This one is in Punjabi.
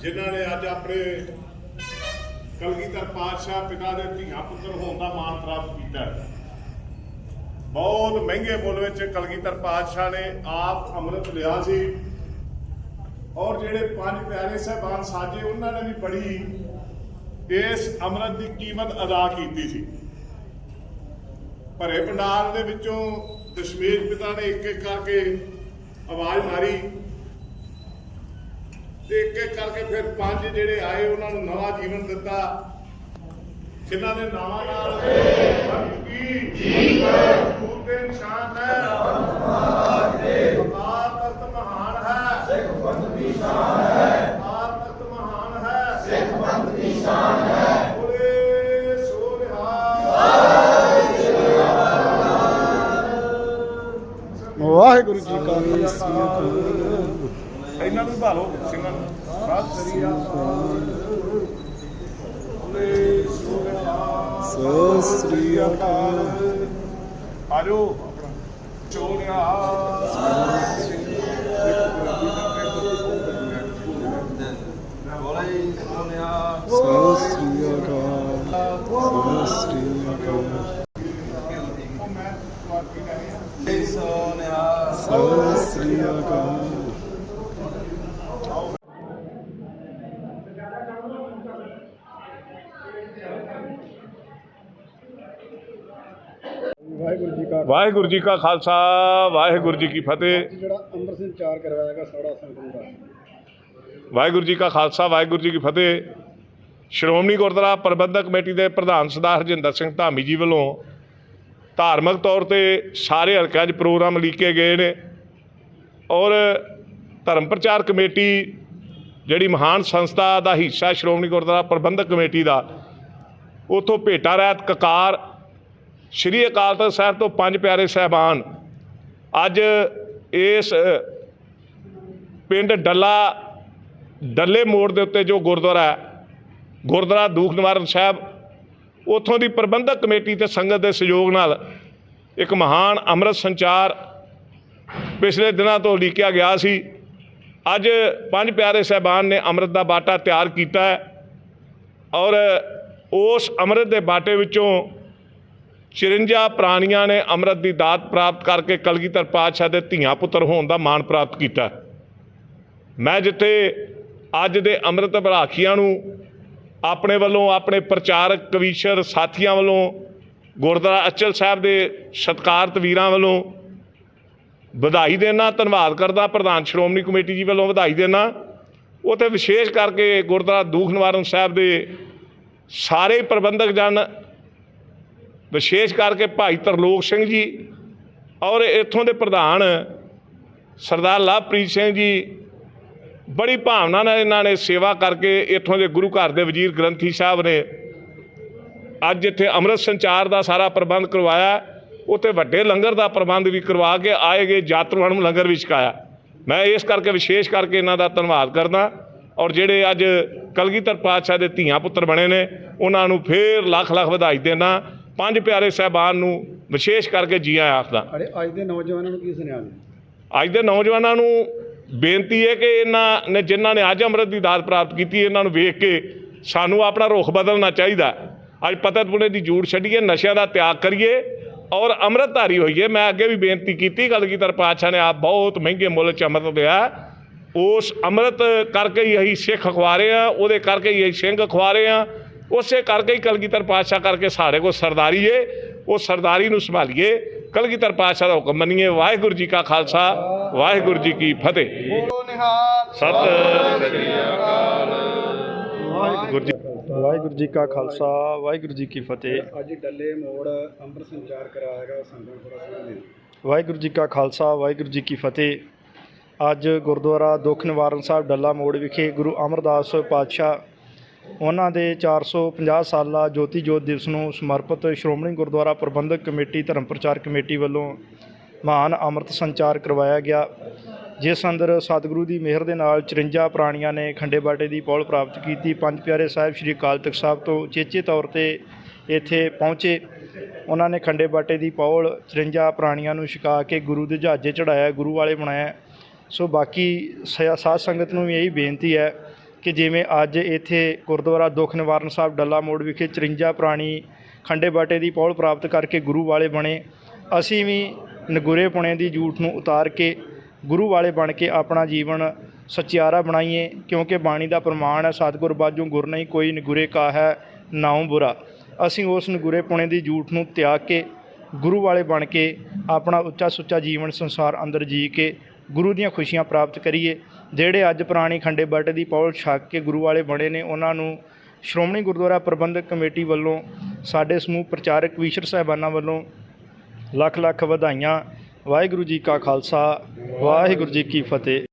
ਜਿਨ੍ਹਾਂ ਨੇ ਅੱਜ ਆਪਣੇ ਕਲਗੀਧਰ ਪਾਤਸ਼ਾਹ ਪਿਤਾ ਦੇ ਧੀਆਂ ਪੁੱਤਰ ਹੋਣ ਦਾ ਮਾਣ ਪ੍ਰਾਪਤ ਕੀਤਾ ਬਹੁਤ ਮਹਿੰਗੇ ਮੁੱਲ ਵਿੱਚ ਕਲਗੀਧਰ ਪਾਤਸ਼ਾਹ ਨੇ ਆਪ ਅੰਮ੍ਰਿਤ ਲਿਆ ਸੀ। ਔਰ ਜਿਹੜੇ ਪੰਜ ਪਿਆਰੇ ਸਹਿਬਾਨ ਸਾਜੇ, ਉਹਨਾਂ ਨੇ ਵੀ ਬੜੀ ਇਸ ਅੰਮ੍ਰਿਤ ਦੀ ਕੀਮਤ ਅਦਾ ਕੀਤੀ ਸੀ। ਭਰੇ ਪੰਡਾਲ ਦੇ ਵਿੱਚੋਂ ਦਸ਼ਮੇਸ਼ ਪਿਤਾ ਨੇ ਇੱਕ ਇੱਕ ਕਰਕੇ ਆਵਾਜ਼ ਮਾਰੀ। ਤੇ ਇੱਕ ਇੱਕ ਕਰਕੇ ਫਿਰ ਪੰਜ ਜਿਹੜੇ ਆਏ, ਉਹਨਾਂ ਨੂੰ ਨਵਾਂ ਜੀਵਨ ਦਿੱਤਾ। ਜਿਨ੍ਹਾਂ ਦੇ ਨਾਵਾਂ ਨਾਲ ਕੀ ਜੀਵਨ ਦੇ ਨਿਸ਼ਾਨ ਹੈ ਅਕਾਲ ਮਹਾਨ ਹੈ ਸਿੱਖ ਪੰਥ ਦੀ ਸ਼ਾਨ ਹੈ ਅਕਾਲ ਮਹਾਨ ਹੈ। ਸਿੱਖ ਪੰਥ ਦੀ ਸ਼ਾਨ ਹੈ। ਬੋਲੇ ਸੋ ਵਾਹਿਗੁਰੂ ਜੀ ਕਾ ਖਾਲਸਾ। ਇਹਨਾਂ ਨੂੰ ਭਾਲੋ ਸਿੰਘਾਂ ਨੂੰ। ਸਤਿ ਸ੍ਰੀ ਅਕਾਲ ਸਤਿ ਸ੍ਰੀ ਅਕਾਲ। ਆਜੋ ਚੋਲਿਆ ਸਤਿ ਸ੍ਰੀ ਅਕਾਲ। ਸਤਿ ਸ੍ਰੀ ਰਿਹਾ। ਸਤਿ ਸ੍ਰੀ ਅਕਾਲ। ਵਾਹਿਗੁਰੂ ਜੀ ਕਾ ਵਾਹਿਗੁਰੂ ਜੀ ਕਾ ਖਾਲਸਾ ਵਾਹਿਗੁਰੂ ਜੀ ਕੀ ਫਤਿਹ। ਜਿਹੜਾ ਅੰਮ੍ਰਿਤ ਸੰਚਾਰ ਕਰਵਾਇਆਗਾ ਸਾੜਾ ਸੰਗਤ ਦਾ। ਵਾਹਿਗੁਰੂ ਜੀ ਕਾ ਖਾਲਸਾ ਵਾਹਿਗੁਰੂ ਜੀ ਕੀ ਫਤਿਹ। ਸ਼੍ਰੋਮਣੀ ਗੁਰਦੁਆਰਾ ਪ੍ਰਬੰਧਕ ਕਮੇਟੀ ਦੇ ਪ੍ਰਧਾਨ ਸਰਦਾਰ ਹਰਜਿੰਦਰ ਸਿੰਘ ਧਾਮੀ ਜੀ ਵੱਲੋਂ ਧਾਰਮਿਕ ਤੌਰ ਤੇ ਸਾਰੇ ਹਲਕਿਆਂ 'ਚ ਪ੍ਰੋਗਰਾਮ ਲਿਖੇ ਗਏ ਨੇ ਔਰ ਧਰਮ ਪ੍ਰਚਾਰ ਕਮੇਟੀ ਜਿਹੜੀ ਮਹਾਨ ਸੰਸਥਾ ਦਾ ਹਿੱਸਾ ਸ਼੍ਰੋਮਣੀ ਗੁਰਦੁਆਰਾ ਪ੍ਰਬੰਧਕ ਕਮੇਟੀ ਦਾ ਉਥੋਂ ਭੇਟਾ ਰਹਿਤ ਕਕਾਰ ਸ਼੍ਰੀ ਅਕਾਲ ਤਖਤ ਸਾਹਿਬ ਤੋਂ ਪੰਜ ਪਿਆਰੇ ਸਹਿਬਾਨ, ਅੱਜ ਇਸ ਪਿੰਡ ਡੱਲਾ, ਡੱਲੇ ਮੋੜ ਦੇ ਉੱਤੇ ਜੋ ਗੁਰਦੁਆਰਾ ਹੈ, ਗੁਰਦੁਆਰਾ ਦੂਖ ਨਿਵਾਰਨ ਸਾਹਿਬ, ਉਥੋਂ ਦੀ ਪ੍ਰਬੰਧਕ ਕਮੇਟੀ ਤੇ ਸੰਗਤ ਦੇ ਸਹਿਯੋਗ ਨਾਲ ਇੱਕ ਮਹਾਨ ਅੰਮ੍ਰਿਤ ਸੰਚਾਰ ਪਿਛਲੇ ਦਿਨਾਂ ਤੋਂ ਲਿਖਿਆ ਗਿਆ ਸੀ। ਅੱਜ ਪੰਜ ਪਿਆਰੇ ਸਹਿਬਾਨ ਨੇ ਅੰਮ੍ਰਿਤ ਦਾ ਬਾਟਾ ਤਿਆਰ ਕੀਤਾ ਹੈ ਔਰ ਉਸ ਅੰਮ੍ਰਿਤ ਦੇ ਬਾਟੇ ਵਿੱਚੋਂ 54 ਪ੍ਰਾਣੀਆਂ ਨੇ ਅੰਮ੍ਰਿਤ ਦੀ ਦਾਤ ਪ੍ਰਾਪਤ ਕਰਕੇ ਕਲਗੀਧਰ ਪਾਤਸ਼ਾਹ ਦੇ ਧੀਆਂ ਪੁੱਤਰ ਹੋਣ ਦਾ ਮਾਣ ਪ੍ਰਾਪਤ ਕੀਤਾ। ਮੈਂ ਜਿੱਥੇ ਅੱਜ ਦੇ ਅੰਮ੍ਰਿਤ ਬਰਾਖੀਆਂ ਨੂੰ ਆਪਣੇ ਵੱਲੋਂ, ਆਪਣੇ ਪ੍ਰਚਾਰਕ ਕਵੀਸ਼ਰ ਸਾਥੀਆਂ ਵੱਲੋਂ, ਗੁਰਦੁਆਰਾ ਅਚਲ ਸਾਹਿਬ ਦੇ ਸਤਿਕਾਰਤ ਵੀਰਾਂ ਵੱਲੋਂ ਵਧਾਈ ਦੇਣਾ ਧੰਨਵਾਦ ਕਰਦਾ, ਪ੍ਰਧਾਨ ਸ਼੍ਰੋਮਣੀ ਕਮੇਟੀ ਜੀ ਵੱਲੋਂ ਵਧਾਈ ਦੇਣਾ ਉਹ ਵਿਸ਼ੇਸ਼ ਕਰਕੇ ਗੁਰਦੁਆਰਾ ਦੂਖ ਨਿਵਾਰਨ ਸਾਹਿਬ ਦੇ ਸਾਰੇ ਪ੍ਰਬੰਧਕ ਜਨ ਵਿਸ਼ੇਸ਼ ਕਰਕੇ ਭਾਈ ਤਰਲੋਕ ਸਿੰਘ ਜੀ ਔਰ ਇੱਥੋਂ ਦੇ ਪ੍ਰਧਾਨ ਸਰਦਾਰ ਲਵਪ੍ਰੀਤ ਸਿੰਘ ਜੀ, ਬੜੀ ਭਾਵਨਾ ਨਾਲ ਇਹਨਾਂ ਨੇ ਸੇਵਾ ਕਰਕੇ ਇੱਥੋਂ ਦੇ ਗੁਰੂ ਘਰ ਦੇ ਵਜ਼ੀਰ ਗ੍ਰੰਥੀ ਸਾਹਿਬ ਨੇ ਅੱਜ ਇੱਥੇ ਅੰਮ੍ਰਿਤ ਸੰਚਾਰ ਦਾ ਸਾਰਾ ਪ੍ਰਬੰਧ ਕਰਵਾਇਆ, ਉੱਥੇ ਵੱਡੇ ਲੰਗਰ ਦਾ ਪ੍ਰਬੰਧ ਵੀ ਕਰਵਾ ਕੇ ਆਏਗੇ ਯਾਤਰੂਆਂ ਨੂੰ ਲੰਗਰ ਵੀ ਛਕਾਇਆ। ਮੈਂ ਇਸ ਕਰਕੇ ਵਿਸ਼ੇਸ਼ ਕਰਕੇ ਇਹਨਾਂ ਦਾ ਧੰਨਵਾਦ ਕਰਦਾ ਔਰ ਜਿਹੜੇ ਅੱਜ ਕਲਗੀਧਰ ਪਾਤਸ਼ਾਹ ਦੇ ਧੀਆਂ ਪੁੱਤਰ ਬਣੇ ਨੇ, ਉਹਨਾਂ ਨੂੰ ਫੇਰ ਲੱਖ ਲੱਖ ਵਧਾਈ ਦੇਣਾ ਪੰਜ ਪਿਆਰੇ ਸਹਿਬਾਨ ਨੂੰ ਵਿਸ਼ੇਸ਼ ਕਰਕੇ ਜੀ ਆਇਆਂ ਆਖਦਾ। ਅਰੇ ਅੱਜ ਦੇ ਨੌਜਵਾਨਾਂ ਨੂੰ ਕੀ ਸੁਨੇਹਾ ਨੇ ਅੱਜ ਦੇ ਨੌਜਵਾਨਾਂ ਨੂੰ ਬੇਨਤੀ ਹੈ ਕਿ ਇਹਨਾਂ ਨੇ ਜਿਨ੍ਹਾਂ ਨੇ ਅੱਜ ਅੰਮ੍ਰਿਤ ਦੀ ਦਾਤ ਪ੍ਰਾਪਤ ਕੀਤੀ ਇਹਨਾਂ ਨੂੰ ਵੇਖ ਕੇ ਸਾਨੂੰ ਆਪਣਾ ਰੁਖ ਬਦਲਣਾ ਚਾਹੀਦਾ। ਅੱਜ ਪਤਤ ਪੁਣੇ ਦੀ ਜੂੜ ਛੱਡੀਏ ਨਸ਼ਿਆਂ ਦਾ ਤਿਆਗ ਕਰੀਏ ਔਰ ਅੰਮ੍ਰਿਤਧਾਰੀ ਹੋਈਏ। ਮੈਂ ਅੱਗੇ ਵੀ ਬੇਨਤੀ ਕੀਤੀ ਕਲਗੀਧਰ ਪਾਤਸ਼ਾਹ ਨੇ ਆਪ ਬਹੁਤ ਮਹਿੰਗੇ ਮੁੱਲ ਚ ਅੰਮ੍ਰਿਤ ਦਿਆ। ਉਸ ਅੰਮ੍ਰਿਤ ਕਰਕੇ ਹੀ ਅਸੀਂ ਸਿੱਖ ਅਖਵਾਰੇ ਆ ਉਹਦੇ ਕਰਕੇ ਹੀ ਅਸੀਂ ਸਿੰਘ ਅਖਵਾਰੇ ਆ ਉਸੇ ਕਰਕੇ ਹੀ ਕਲਗੀਧਰ ਪਾਤਸ਼ਾਹ ਕਰਕੇ ਸਾਡੇ ਕੋਲ ਸਰਦਾਰੀ ਏ ਉਹ ਸਰਦਾਰੀ ਨੂੰ ਸੰਭਾਲੀਏ। ਕਲਗੀਧਰ ਪਾਤਸ਼ਾਹ ਦਾ ਹੁਕਮ ਮੰਨੀਏ ਵਾਹਿਗੁਰੂ ਜੀ ਕਾ ਖਾਲਸਾ ਵਾਹਿਗੁਰੂ ਜੀ ਕੀ ਫਤਿਹ। ਸਤਿ ਸ੍ਰੀ ਅਕਾਲ। ਵਾਹਿਗੁਰੂ ਜੀ ਵਾਹਿਗੁਰੂ ਜੀ ਕਾ ਖਾਲਸਾ ਵਾਹਿਗੁਰੂ ਜੀ ਕੀ ਫਤਿਹ। ਅੱਜ ਡੱਲੇ ਮੋੜ ਅੰਮ੍ਰਿਤ ਸੰਚਾਰ ਕਰਾਇਆਗਾ ਸੰਗਤ ਥੋੜਾ ਸਮਝਦੇ ਵਾਹਿਗੁਰੂ ਜੀ ਕਾ ਖਾਲਸਾ ਵਾਹਿਗੁਰੂ ਜੀ ਕੀ ਫਤਿਹ। ਅੱਜ ਗੁਰਦੁਆਰਾ ਦੁੱਖ ਨਿਵਾਰਨ ਸਾਹਿਬ ਡੱਲਾ ਮੋੜ ਵਿਖੇ ਗੁਰੂ ਅਮਰਦਾਸ ਪਾਤਸ਼ਾਹ ਉਹਨਾਂ ਦੇ 450 ਸਾਲਾ ਜੋਤੀ ਜੋਤ ਦਿਵਸ ਨੂੰ ਸਮਰਪਿਤ ਸ਼੍ਰੋਮਣੀ ਗੁਰਦੁਆਰਾ ਪ੍ਰਬੰਧਕ ਕਮੇਟੀ, ਧਰਮ ਪ੍ਰਚਾਰ ਕਮੇਟੀ ਵੱਲੋਂ ਮਹਾਨ ਅੰਮ੍ਰਿਤ ਸੰਚਾਰ ਕਰਵਾਇਆ ਗਿਆ, ਜਿਸ ਅੰਦਰ ਸਤਿਗੁਰੂ ਦੀ ਮਿਹਰ ਦੇ ਨਾਲ 54 ਪ੍ਰਾਣੀਆਂ ਨੇ ਖੰਡੇ ਬਾਟੇ ਦੀ ਪੌਲ ਪ੍ਰਾਪਤ ਕੀਤੀ। ਪੰਜ ਪਿਆਰੇ ਸਾਹਿਬ ਸ੍ਰੀ ਅਕਾਲ ਤਖਤ ਸਾਹਿਬ ਤੋਂ ਚੇਚੇ ਤੌਰ ਤੇ ਇੱਥੇ ਪਹੁੰਚੇ। ਉਹਨਾਂ ਨੇ ਖੰਡੇ ਬਾਟੇ ਦੀ ਪੌਲ 54 ਪ੍ਰਾਣੀਆਂ ਨੂੰ ਛਕਾ ਕੇ ਗੁਰੂ ਦੇ ਜਹਾਜ਼ੇ ਚੜਾਇਆ ਗੁਰੂ ਵਾਲੇ ਬਣਾਇਆ। ਸੋ ਬਾਕੀ ਸ- ਸਾਧ ਸੰਗਤ ਨੂੰ ਵੀ ਇਹੀ ਬੇਨਤੀ ਹੈ ਕਿ ਜਿਵੇਂ ਅੱਜ ਇੱਥੇ ਗੁਰਦੁਆਰਾ ਦੁੱਖ ਨਿਵਾਰਨ ਸਾਹਿਬ, ਡੱਲਾ ਮੋੜ ਵਿਖੇ 54 ਪੁਰਾਣੀ ਖੰਡੇ ਬਾਟੇ ਦੀ ਪੌਲ ਪ੍ਰਾਪਤ ਕਰਕੇ ਗੁਰੂ ਵਾਲੇ ਬਣੇ। ਅਸੀਂ ਵੀ ਨਗੁਰੇ ਪੁਣੇ ਦੀ ਜੂਠ ਨੂੰ ਉਤਾਰ ਕੇ ਗੁਰੂ ਵਾਲੇ ਬਣ ਕੇ ਆਪਣਾ ਜੀਵਨ ਸਚਿਆਰਾ ਬਣਾਈਏ, ਕਿਉਂਕਿ ਬਾਣੀ ਦਾ ਪ੍ਰਮਾਣ ਹੈ, ਸਤਿਗੁਰ ਬਾਝੋਂ ਗੁਰ ਨਹੀਂ ਕੋਈ ਨਗੁਰੇ ਕਾ ਹੈ, ਨਾਉ ਬੁਰਾ। ਅਸੀਂ ਉਸ ਨਗੁਰੇ ਪੁਣੇ ਦੀ ਜੂਠ ਨੂੰ ਤਿਆਗ ਕੇ ਗੁਰੂ ਵਾਲੇ ਬਣ ਕੇ ਆਪਣਾ ਉੱਚਾ ਸੁੱਚਾ ਜੀਵਨ ਸੰਸਾਰ ਅੰਦਰ ਜੀ ਕੇ ਗੁਰੂ ਦੀਆਂ ਖੁਸ਼ੀਆਂ ਪ੍ਰਾਪਤ ਕਰੀਏ। ਜਿਹੜੇ ਅੱਜ ਪੁਰਾਣੀ ਖੰਡੇ ਬੱਟ ਦੀ ਪੌਲ ਛੱਕ ਕੇ ਗੁਰੂ ਵਾਲੇ ਬਣੇ ਨੇ, ਉਹਨਾਂ ਨੂੰ ਸ਼੍ਰੋਮਣੀ ਗੁਰਦੁਆਰਾ ਪ੍ਰਬੰਧਕ ਕਮੇਟੀ ਵੱਲੋਂ, ਸਾਡੇ ਸਮੂਹ ਪ੍ਰਚਾਰਕ ਵੀਸ਼ਰ ਸਾਹਿਬਾਨਾਂ ਵੱਲੋਂ ਲੱਖ ਲੱਖ ਵਧਾਈਆਂ। ਵਾਹਿਗੁਰੂ ਜੀ ਕਾ ਖਾਲਸਾ, ਵਾਹਿਗੁਰੂ ਜੀ ਕੀ ਫਤਿਹ।